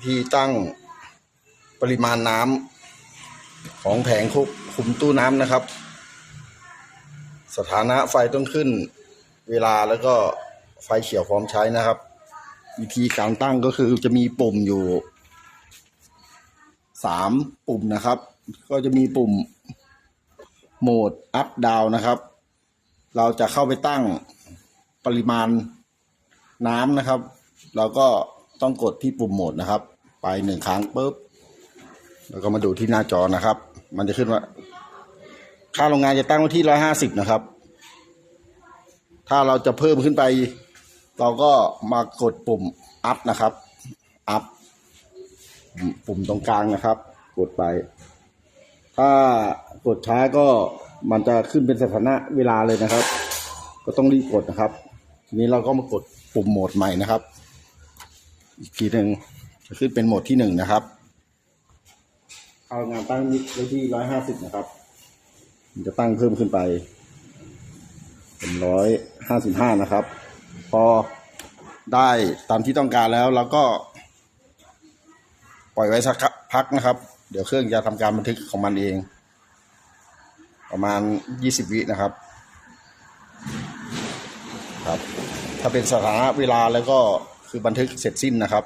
วิธีตั้งปริมาณน้ำของแผงคุกคุมตู้น้ำนะครับ สถานะไฟต้องขึ้นเวลาแล้วก็ไฟเขียวพร้อมใช้นะครับ วิธีการตั้งก็คือจะมีปุ่มอยู่สามปุ่มนะครับ ก็จะมีปุ่มโหมด up down นะครับ เราจะเข้าไปตั้งปริมาณน้ำนะครับ เราก็ ต้องกดที่ปุ่มโหมดนะครับ ไปหนึ่งครั้งปุ๊บ แล้วก็มาดูที่หน้าจอนะครับ มันจะขึ้นว่า ค่าโรงงานจะตั้งไว้ที่ร้อยห้าสิบนะครับ ถ้าเราจะเพิ่มขึ้นไป เราก็มากดปุ่ม up นะครับ up ปุ่มตรงกลางนะครับ กดไป ถ้ากดช้าก็มันจะขึ้นเป็นสถานะเวลาเลยนะครับ ก็ต้องรีบกดนะครับ ทีนี้เราก็มากดปุ่มโหมดใหม่นะครับ อีกทีหนึ่งจะขึ้นเป็นโหมดที่หนึ่งนะครับ เอางานตั้งนิดไว้ที่ร้อยห้าสิบนะครับ มันจะตั้งเพิ่มขึ้นไป เป็นร้อยห้าสิบห้านะครับ พอได้ตามที่ต้องการแล้วเราก็ปล่อยไว้สักพักนะครับ เดี๋ยวเครื่องจะทำการบันทึกของมันเอง ประมาณยี่สิบวินะครับ ครับ ถ้าเป็นสถานะเวลาแล้วก็ คือบันทึกเสร็จสิ้นนะครับ